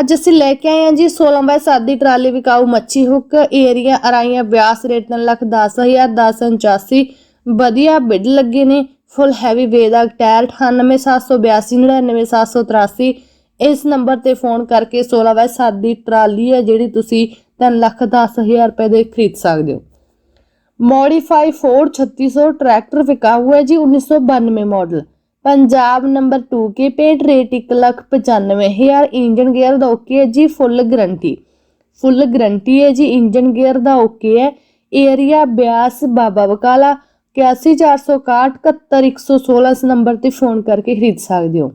ਅੱਜ ਅਸੀਂ ਲੈ ਕੇ ਆਏ ਹਾਂ ਜੀ 16 ਬਾਈ 7 ਦੀ ਟਰਾਲੀ ਵਿਕਾਊ ਮੱਛੀ hook, area Araiyan Beas rate 3 lakh 10000 1085 ਵਧੀਆ ਬਿੱਡ ਲੱਗੇ ਨੇ, ਫੁੱਲ ਹੈਵੀ ਵੇਦਾ ਟਾਇਰ 98782 99783 ਇਸ ਨੰਬਰ ਤੇ ਫੋਨ ਕਰਕੇ 16 ਬਾਈ 7 ਦੀ ਟਰਾਲੀ ਹੈ ਜਿਹੜੀ ਤੁਸੀਂ 3 ਲੱਖ 10000 ਰੁਪਏ ਦੇ ਖਰੀਦ ਸਕਦੇ ਹੋ। ਮੋਡੀਫਾਈ ਫੋਰਡ 3600 ਟਰੈਕਟਰ ਵਿਕਾਊ ਹੈ ਜੀ 1992 ਮਾਡਲ। ਪੰਜਾਬ ਨੰਬਰ 2 ਕੇ ਪੇਟ ਰੇਟ 195000 ਇੰਜਨ ਗੇਅਰ ਦਾ ਓਕੇ ਹੈ ਜੀ ਫੁੱਲ ਗਰੰਟੀ ਫੁੱਲ ਗਰੰਟੀ ਹੈ ਜੀ ਇੰਜਨ ਗੇਅਰ ਦਾ ਓਕੇ ਹੈ। ਏਰੀਆ ਬਿਆਸ ਬਾਬਾ ਬਕਾਲਾ 8146 71116 ਇਸ ਨੰਬਰ ਤੇ ਫੋਨ ਕਰਕੇ ਖਰੀਦ ਸਕਦੇ ਹੋ।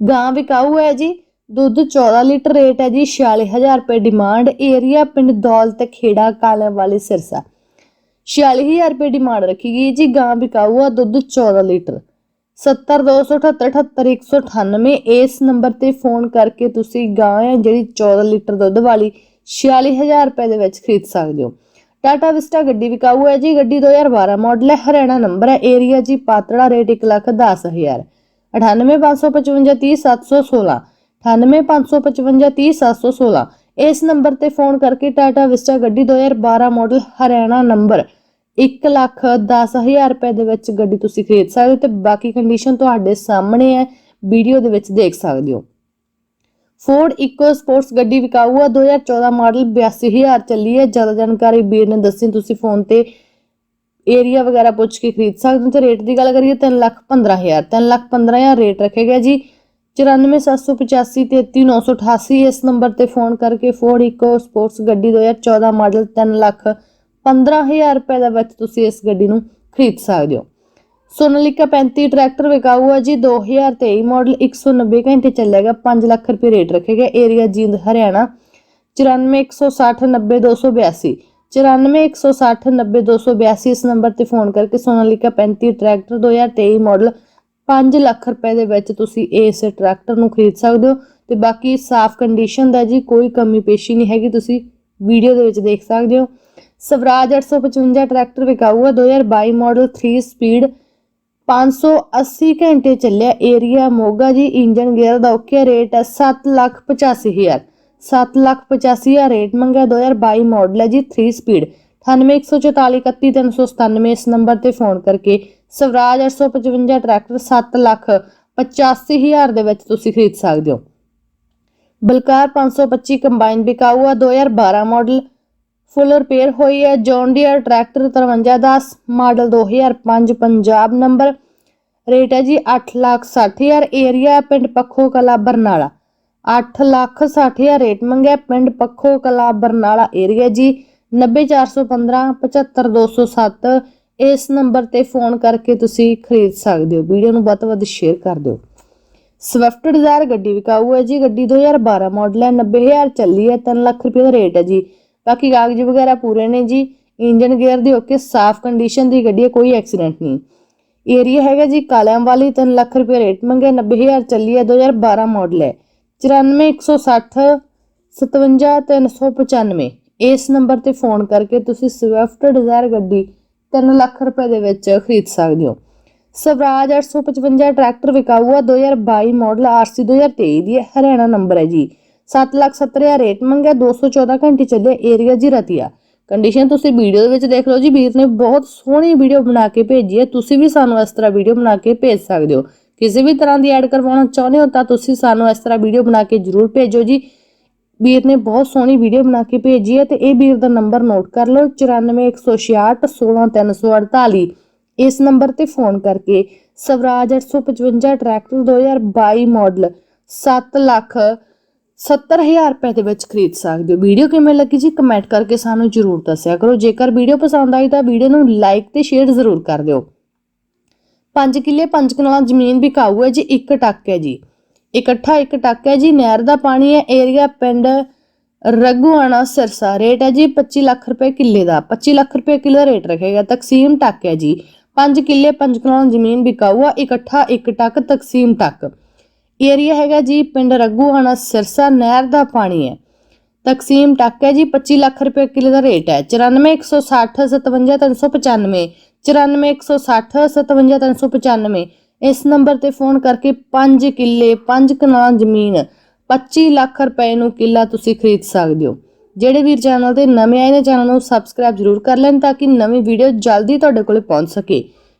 ਗਾਂ ਵਿਕਾਊ ਹੈ ਜੀ, ਦੁੱਧ 14 ਲੀਟਰ ਰੇਟ ਹੈ ਜੀ 46000 ਰੁਪਏ ਡਿਮਾਂਡ ਏਰੀਆ ਪਿੰਡ ਦੌਲਤ ਖੇੜਾ ਕਾਲਿਆਂ ਵਾਲੇ ਸਿਰਸਾ। 46000 ਰੁਪਏ ਡਿਮਾਂਡ ਰੱਖੀ ਗਈ ਜੀ, ਗਾਂ ਵਿਕਾਊ ਆ ਦੁੱਧ 14 ਲੀਟਰ। 70278 ਇਸ ਨੰਬਰ ਤੇ ਫੋਨ ਕਰਕੇ ਤੁਸੀਂ ਗਾਂ ਹੈ ਜਿਹੜੀ 14 ਲੀਟਰ ਦੁੱਧ ਵਾਲੀ 46000 ਰੁਪਏ ਦੇ ਵਿੱਚ ਖਰੀਦ ਸਕਦੇ ਹੋ। ਟਾਟਾ ਵਿਸਟਾ ਗੱਡੀ ਵਿਕਾਊ ਹੈ ਜੀ। ਗੱਡੀ 2012 ਮਾਡਲ ਹੈ। ਹਰਿਆਣਾ ਨੰਬਰ ਹੈ। ਏਰੀਆ ਜੀ ਪਾਤੜਾ, ਰੇਟ 110000 9855530716 9855530716 ਇਸ ਨੰਬਰ ਤੇ ਫੋਨ ਕਰਕੇ ਟਾਟਾ ਵਿਸਟਾ ਗੱਡੀ 2012 ਮਾਡਲ ਹਰਿਆਣਾ ਨੰਬਰ 1 ਲੱਖ 10000 ਰੁਪਏ ਦੇ ਵਿੱਚ ਗੱਡੀ ਤੁਸੀਂ ਖਰੀਦ ਸਕਦੇ ਹੋ ਤੇ ਬਾਕੀ ਕੰਡੀਸ਼ਨ ਤੁਹਾਡੇ ਸਾਹਮਣੇ ਹੈ ਵੀਡੀਓ ਦੇ ਵਿੱਚ ਦੇਖ ਸਕਦੇ ਹੋ। ਫੋਰਡ ਇਕੋ ਸਪੋਰਟਸ ਗੱਡੀ ਵਿਕਾਊ ਆ 2014 ਮਾਡਲ 82000 ਚੱਲੀ ਹੈ। ਜ਼ਿਆਦਾ ਜਾਣਕਾਰੀ ਵੀਰ ਨੇ ਦੱਸੀ, ਤੁਸੀਂ ਫੋਨ ਤੇ ਏਰੀਆ ਵਗੈਰਾ ਪੁੱਛ ਕੇ ਖਰੀਦ ਸਕਦੇ ਹੋ। ਤੇ ਰੇਟ ਦੀ ਗੱਲ ਕਰੀਏ 3 ਲੱਖ 15000 3 ਲੱਖ 15000 ਰੇਟ ਰੱਖਿਆ ਗਿਆ ਜੀ। 94785 33988 ਇਸ ਨੰਬਰ ਤੇ ਫੋਨ ਕਰਕੇ ਫੋਰਡ ਇਕੋ ਸਪੋਰਟਸ ਗੱਡੀ 2014 ਮਾਡਲ 3 ਲੱਖ 15000 ਰੁਪਏ ਦਾ ਵਿੱਚ ਤੁਸੀਂ ਇਸ ਗੱਡੀ ਨੂੰ ਖਰੀਦ ਸਕਦੇ ਹੋ। ਸੋਨਾਲੀਕਾ 35 ਟਰੈਕਟਰ ਵਿਕਾਊ ਹੈ ਜੀ 2023 ਮਾਡਲ 190 ਘੰਟੇ ਚੱਲੇਗਾ 5 ਲੱਖ ਰੁਪਏ ਰੇਟ ਰੱਖੇਗਾ। ਏਰੀਆ ਜੀਂਦ ਹਰਿਆਣਾ 9416090282 9416090282 ਇਸ ਨੰਬਰ ਤੇ ਫੋਨ ਕਰਕੇ ਸੋਨਾਲੀਕਾ 35 ਟਰੈਕਟਰ 2023 ਮਾਡਲ 5 ਲੱਖ ਰੁਪਏ ਦੇ ਵਿੱਚ ਤੁਸੀਂ ਇਸ ਟਰੈਕਟਰ ਨੂੰ ਖਰੀਦ ਸਕਦੇ ਹੋ। ਤੇ ਬਾਕੀ ਸਾਫ਼ ਕੰਡੀਸ਼ਨ ਦਾ ਜੀ, ਕੋਈ ਕਮੀ ਪੇਸ਼ੀ ਨਹੀਂ ਹੈਗੀ, ਤੁਸੀਂ ਵੀਡੀਓ ਦੇ ਵਿੱਚ ਦੇਖ ਸਕਦੇ ਹੋ। ਸਵਰਾਜ 855 ਟਰੈਕਟਰ ਵਿਕਾਊ ਹੈ 2022 ਮਾਡਲ 3 ਸਪੀਡ 580 ਘੰਟੇ ਚੱਲਿਆ ਏਰੀਆ ਮੋਗਾ ਜੀ ਇੰਜਨ ਗੇਅਰ ਦਾ ਓਕੇ ਰੇਟ ਹੈ 785000 785000 ਰੇਟ ਮੰਗਿਆ 2022 ਮਾਡਲ ਹੈ ਜੀ 3 ਸਪੀਡ 9814431397 ਇਸ ਨੰਬਰ ਤੇ ਫੋਨ ਕਰਕੇ ਸਵਰਾਜ 855 ਟਰੈਕਟਰ 7 ਲੱਖ 85000 ਦੇ ਵਿੱਚ ਤੁਸੀਂ ਖਰੀਦ ਸਕਦੇ ਹੋ। ਬਲਕਾਰ 525 ਕੰਬਾਈਨ ਵਿਕਾਊ ਆ 2012 ਮਾਡਲ ਫੁੱਲ ਰਿਪੇਅਰ ਹੋਈ ਹੈ। John Deere tractor 5310 model 2005 Punjab number. Rate ਹੈ ਜੀ 8 ਲੱਖ 60000 ਏਰੀਆ ਪਿੰਡ ਪੱਖੋ ਕਲਾ ਬਰਨਾਲਾ। 8 ਲੱਖ 60000 ਰੇਟ ਮੰਗਿਆ ਪਿੰਡ ਪੱਖੋ ਕਲਾ ਬਰਨਾਲਾ ਏਰੀਆ ਜੀ। 90415 75207 ਇਸ ਨੰਬਰ ਤੇ ਫੋਨ ਕਰਕੇ ਤੁਸੀਂ ਖਰੀਦ ਸਕਦੇ ਹੋ। ਵੀਡੀਓ ਨੂੰ ਵੱਧ ਤੋਂ ਵੱਧ ਸ਼ੇਅਰ ਕਰ ਦਿਓ। ਸਵਿਫਟ ਡਿਜ਼ਾਇਰ ਗੱਡੀ ਵਿਕਾਊ ਹੈ ਜੀ। ਗੱਡੀ 2012 ਮਾਡਲ ਹੈ। 90000 ਚੱਲੀ ਹੈ। 3 ਲੱਖ ਰੁਪਏ ਦਾ ਰੇਟ ਹੈ ਜੀ। ਬਾਕੀ ਕਾਗਜ਼ ਵਗੈਰਾ ਪੂਰੇ ਨੇ ਜੀ। ਇੰਜਨ ਗੇਅਰ ਦੀ ਓਕੇ ਸਾਫ਼ ਕੰਡੀਸ਼ਨ ਦੀ ਗੱਡੀ ਹੈ, ਕੋਈ ਐਕਸੀਡੈਂਟ ਨਹੀਂ। ਏਰੀਆ ਹੈਗਾ ਜੀ ਕਾਲਿਆਂ ਵਾਲੀ 3 ਲੱਖ ਰੁਪਏ ਰੇਟ ਮੰਗਿਆ 90000 ਚੱਲੀ ਹੈ 2012 ਮਾਡਲ ਹੈ। 94160 57395 ਇਸ ਨੰਬਰ ਤੇ ਫੋਨ ਕਰਕੇ ਤੁਸੀਂ ਸਵਿਫਟ ਡਿਜ਼ਾਇਰ ਗੱਡੀ 3 ਲੱਖ ਰੁਪਏ ਦੇ ਵਿੱਚ ਖਰੀਦ ਸਕਦੇ ਹੋ। ਸਵਰਾਜ 855 ਟਰੈਕਟਰ ਵਿਕਾਊ ਆ 2022 ਮਾਡਲ ਆਰਸੀ 2023 ਦੀ ਹੈ, ਹਰਿਆਣਾ ਨੰਬਰ ਹੈ ਜੀ। 770000 ਰੇਟ ਮੰਗਿਆ 214 ਘੰਟੇ ਚੱਲੇ ਏਰੀਆ ਜੀ ਰਤੀਆ ਕੰਡੀਸ਼ਨ ਤੁਸੀਂ ਵੀਡੀਓ ਦੇ ਵਿੱਚ ਦੇਖ ਲਓ ਜੀ, ਵੀਰ ਨੇ ਬਹੁਤ ਸੋਹਣੀ ਵੀਡੀਓ ਬਣਾ ਕੇ ਭੇਜੀ ਹੈ। ਤੁਸੀਂ ਵੀ ਸਾਨੂੰ ਇਸ ਤਰ੍ਹਾਂ ਵੀਡੀਓ ਬਣਾ ਕੇ ਭੇਜ ਸਕਦੇ ਹੋ। ਕਿਸੇ ਵੀ ਤਰ੍ਹਾਂ ਦੀ ਐਡ ਕਰਵਾਉਣਾ ਚਾਹੁੰਦੇ ਹੋ ਤਾਂ ਤੁਸੀਂ ਸਾਨੂੰ ਇਸ ਤਰ੍ਹਾਂ ਵੀਡੀਓ ਬਣਾ ਕੇ ਜਰੂਰ ਭੇਜੋ ਜੀ। ਵੀਰ ਨੇ ਬਹੁਤ ਸੋਹਣੀ ਵੀਡੀਓ ਬਣਾ ਕੇ ਭੇਜੀ ਹੈ ਤੇ ਇਹ ਵੀਰ ਦਾ ਨੰਬਰ ਨੋਟ ਕਰ ਲਓ 9416 16348 ਇਸ ਨੰਬਰ ਤੇ ਫੋਨ ਕਰਕੇ ਸਵਰਾਜ 855 ਟਰੈਕਟਰ 2022 ਮਾਡਲ 7 ਲੱਖ 70000 ਰੁਪਏ ਦੇ ਵਿੱਚ ਖਰੀਦ ਸਕਦੇ ਹੋ। ਵੀਡੀਓ ਕਿਵੇਂ ਲੱਗੀ ਜੀ ਕਮੈਂਟ ਕਰਕੇ ਸਾਨੂੰ ਜਰੂਰ ਦੱਸਿਆ ਕਰੋ। ਜੇਕਰ ਵੀਡੀਓ ਪਸੰਦ ਆਈ ਤਾਂ ਵੀਡੀਓ ਨੂੰ ਲਾਈਕ ਤੇ ਸ਼ੇਅਰ ਜ਼ਰੂਰ ਕਰ ਦਿਓ। 5 ਕਿੱਲੇ 5 ਕਨਾਲਾਂ ਜ਼ਮੀਨ ਵਿਕਾਊ ਹੈ ਜੀ, ਇੱਕ ਟੱਕ ਹੈ ਜੀ। ਇਕੱਠਾ ਇੱਕ ਟੱਕ ਹੈ ਜੀ। ਨਹਿਰ ਦਾ ਪਾਣੀ ਹੈ, ਏਰੀਆ ਪਿੰਡ ਰਗੂਆਣਾ ਸਿਰਸਾ। ਰੇਟ ਹੈ ਜੀ 25 ਲੱਖ ਰੁਪਏ ਕਿੱਲੇ ਦਾ। 25 ਲੱਖ ਰੁਪਏ ਕਿੱਲੇ ਦਾ ਰੇਟ ਰੱਖੇਗਾ। ਤਕਸੀਮ ਟੱਕ ਹੈ ਜੀ। 5 ਕਿੱਲੇ 5 ਕਨਾਲ ਜ਼ਮੀਨ ਵਿਕਾਊ ਆ, ਇਕੱਠਾ ਇੱਕ ਟੱਕ ਤਕਸੀਮ ਟੱਕ। ਏਰੀਆ ਹੈਗਾ ਜੀ ਪਿੰਡ ਰਗੂਆਣਾ ਸਿਰਸਾ, ਨਹਿਰ ਦਾ ਪਾਣੀ ਹੈ। ਤਕਸੀਮ ਟੱਕ ਹੈ ਜੀ 25 ਲੱਖ ਰੁਪਏ ਕਿੱਲੇ ਦਾ ਰੇਟ ਹੈ। 94160 57395 94160 57395 ਇਸ ਨੰਬਰ ਤੇ ਫੋਨ ਕਰਕੇ 5 ਕਿੱਲੇ 5 ਕਨਾਲ ਜ਼ਮੀਨ 25 ਲੱਖ ਰੁਪਏ ਨੂੰ ਕਿੱਲਾ ਤੁਸੀਂ ਖਰੀਦ ਸਕਦੇ ਹੋ। ਜਿਹੜੇ ਵੀਰ ਚੈਨਲ ਤੇ ਨਵੇਂ ਆਏ ਨੇ, ਚੈਨਲ ਨੂੰ ਸਬਸਕ੍ਰਾਈਬ ਜ਼ਰੂਰ ਕਰ ਲੈਣ ਤਾਂ ਕਿ ਨਵੀਂ ਵੀਡੀਓ ਜਲਦੀ ਤੁਹਾਡੇ ਕੋਲੇ ਪਹੁੰਚ ਸਕੇ।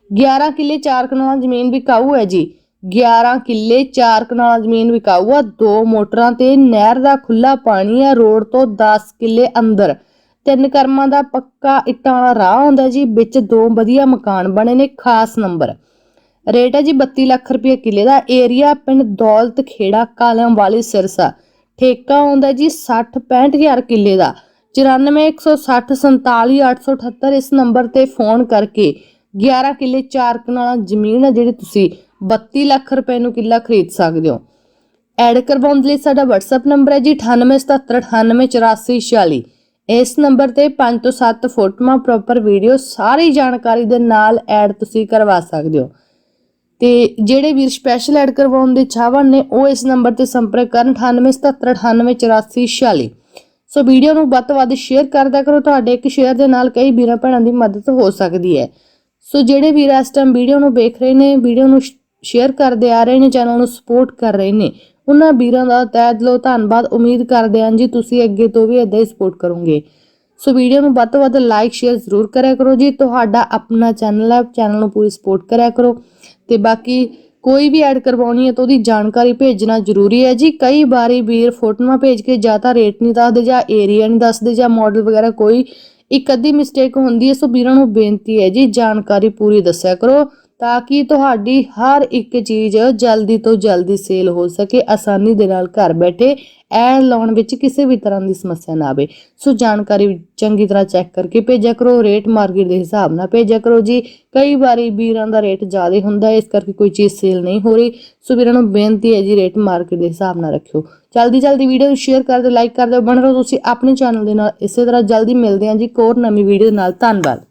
11 ਕਿੱਲੇ 4 ਕਨਾਲ ਜ਼ਮੀਨ ਵਿਕਾਊ ਹੈ ਜੀ। 11 ਕਿੱਲੇ 4 ਕਨਾਲ ਜ਼ਮੀਨ ਵਿਕਾਊ ਆ ਦੋ ਮੋਟਰਾਂ ਤੇ ਨਹਿਰ ਦਾ ਖੁੱਲਾ ਪਾਣੀ ਆ, ਰੋਡ ਤੋਂ 10 ਕਿੱਲੇ ਅੰਦਰ। ਤਿੰਨ ਕਰਮਾਂ ਦਾ ਪੱਕਾ ਇੱਟਾਂ ਵਾਲਾ ਰਾਹ ਹੁੰਦਾ ਜੀ, ਵਿੱਚ ਦੋ ਵਧੀਆ ਮਕਾਨ ਬਣੇ ਨੇ, ਖਾਸ ਨੰਬਰ। ਰੇਟ ਹੈ ਜੀ 32 ਲੱਖ ਰੁਪਏ ਕਿੱਲੇ ਦਾ, ਏਰੀਆ ਪਿੰਡ ਦੌਲਤ ਖੇੜਾ ਕਾਲਿਆਂ ਵਾਲੀ ਸਿਰਸਾ। ਠੇਕਾ ਆਉਂਦਾ ਜੀ 60 65000 ਕਿੱਲੇ ਦਾ। 9416 47878 ਇਸ ਨੰਬਰ ਤੇ ਫੋਨ ਕਰਕੇ 11 ਕਿੱਲੇ 4 ਕਨਾਲਾਂ ਜ਼ਮੀਨ ਹੈ ਜਿਹੜੀ ਤੁਸੀਂ 32 ਲੱਖ ਰੁਪਏ ਨੂੰ ਕਿੱਲਾ ਖਰੀਦ ਸਕਦੇ ਹੋ। ਐਡ ਕਰਵਾਉਣ ਲਈ ਸਾਡਾ WhatsApp ਨੰਬਰ ਹੈ ਜੀ 9877988446 ਇਸ ਨੰਬਰ ਤੇ 5 ਤੋਂ 7 ਫੋਟੋਆਂ ਪ੍ਰੋਪਰ ਵੀਡੀਓ ਸਾਰੀ ਜਾਣਕਾਰੀ ਦੇ ਨਾਲ ਐਡ ਤੁਸੀਂ ਕਰਵਾ ਸਕਦੇ ਹੋ। ਤੇ ਜਿਹੜੇ ਵੀਰ ਸਪੈਸ਼ਲ ਐਡ ਕਰਵਾਉਣ ਦੇ ਚਾਹਵਾਨ ਨੇ, ਉਹ ਇਸ ਨੰਬਰ ਤੇ ਸੰਪਰਕ ਕਰਨ 9877988446 ਸੋ ਵੀਡੀਓ ਨੂੰ ਵੱਧ ਤੋਂ ਵੱਧ ਸ਼ੇਅਰ ਕਰਦਾ ਕਰੋ, ਤੁਹਾਡੇ ਇੱਕ ਸ਼ੇਅਰ ਦੇ ਨਾਲ ਕਈ ਵੀਰਾਂ ਭੈਣਾਂ ਦੀ ਮਦਦ ਹੋ ਸਕਦੀ ਹੈ। ਸੋ ਜਿਹੜੇ ਵੀਰ ਇਸ ਟਾਈਮ ਵੀਡੀਓ ਨੂੰ ਵੇਖ ਰਹੇ ਨੇ ਵੀਡੀਓ ਨੂੰ ਸ਼ੇਅਰ ਕਰਦੇ ਆ ਰਹੇ ਨੇ ਚੈਨਲ ਨੂੰ ਸਪੋਰਟ ਕਰ ਰਹੇ ਨੇ। ਉਹਨਾਂ ਵੀਰਾਂ ਦਾ ਤਹਿ ਦਿਲੋਂ ਧੰਨਵਾਦ, ਉਮੀਦ ਕਰਦੇ ਹਾਂ ਜੀ ਤੁਸੀਂ ਅੱਗੇ ਤੋਂ ਵੀ ਇਦਾਂ ਹੀ ਸਪੋਰਟ ਕਰੋਗੇ। ਸੋ ਵੀਡੀਓ ਨੂੰ ਵੱਧ ਤੋਂ ਵੱਧ ਲਾਈਕ ਸ਼ੇਅਰ ਜ਼ਰੂਰ ਕਰਿਆ ਕਰੋ ਜੀ। ਤੁਹਾਡਾ ਆਪਣਾ ਚੈਨਲ ਹੈ ਚੈਨਲ ਨੂੰ ਪੂਰੀ ਸਪੋਰਟ ਕਰਿਆ ਕਰੋ। ਤੇ ਬਾਕੀ ਕੋਈ ਵੀ ਐਡ ਕਰਵਾਉਣੀ ਹੈ ਤਾਂ ਉਹਦੀ ਜਾਣਕਾਰੀ ਭੇਜਣਾ ਜ਼ਰੂਰੀ ਹੈ ਜੀ। ਕਈ ਵਾਰੀ ਵੀਰ ਫੋਟੋਆਂ ਭੇਜ ਕੇ ਜਾਂ ਤਾਂ ਰੇਟ ਨਹੀਂ ਦੱਸਦੇ ਜਾਂ ਏਰੀਆ ਨਹੀਂ ਦੱਸਦੇ ਜਾਂ ਮਾਡਲ ਵਗੈਰਾ ਕੋਈ ਇੱਕ ਅੱਧੀ ਮਿਸਟੇਕ ਹੁੰਦੀ ਹੈ, ਸੋ ਵੀਰਾਂ ਨੂੰ ਬੇਨਤੀ ਹੈ ਜੀ, ਜਾਣਕਾਰੀ ਪੂਰੀ ਦੱਸਿਆ ਕਰੋ। ਤਾਂ ਕਿ ਤੁਹਾਡੀ ਹਰ ਇੱਕ ਚੀਜ਼ ਜਲਦੀ ਤੋਂ ਜਲਦੀ ਸੇਲ ਹੋ ਸਕੇ, ਆਸਾਨੀ ਦੇ ਨਾਲ ਘਰ ਬੈਠੇ ਐਡ ਲਾਉਣ ਵਿੱਚ ਕਿਸੇ ਵੀ ਤਰ੍ਹਾਂ ਦੀ ਸਮੱਸਿਆ ਨਾ ਆਵੇ। ਸੋ ਜਾਣਕਾਰੀ ਚੰਗੀ ਤਰ੍ਹਾਂ ਚੈੱਕ ਕਰਕੇ ਭੇਜਿਆ ਕਰੋ, ਰੇਟ ਮਾਰਕੀਟ ਦੇ ਹਿਸਾਬ ਨਾਲ ਭੇਜਿਆ ਕਰੋ ਜੀ। ਕਈ ਵਾਰੀ ਵੀਰਾਂ ਦਾ ਰੇਟ ਜ਼ਿਆਦਾ ਹੁੰਦਾ, ਇਸ ਕਰਕੇ ਕੋਈ ਚੀਜ਼ ਸੇਲ ਨਹੀਂ ਹੋ ਰਹੀ। ਸੋ ਵੀਰਾਂ ਨੂੰ ਬੇਨਤੀ ਹੈ ਜੀ, ਰੇਟ ਮਾਰਕੀਟ ਦੇ ਹਿਸਾਬ ਨਾਲ ਰੱਖਿਓ। ਜਲਦੀ ਜਲਦੀ ਵੀਡੀਓ ਨੂੰ ਸ਼ੇਅਰ ਕਰ ਦਿਓ, ਲਾਈਕ ਕਰ ਦਿਓ, ਬਣ ਰਹੋ ਤੁਸੀਂ ਆਪਣੇ ਚੈਨਲ ਦੇ ਨਾਲ। ਇਸੇ ਤਰ੍ਹਾਂ ਜਲਦੀ ਮਿਲਦੇ ਹਾਂ ਜੀ ਕੋਰ ਨਵੀਂ ਵੀਡੀਓ ਨਾਲ। ਧੰਨਵਾਦ।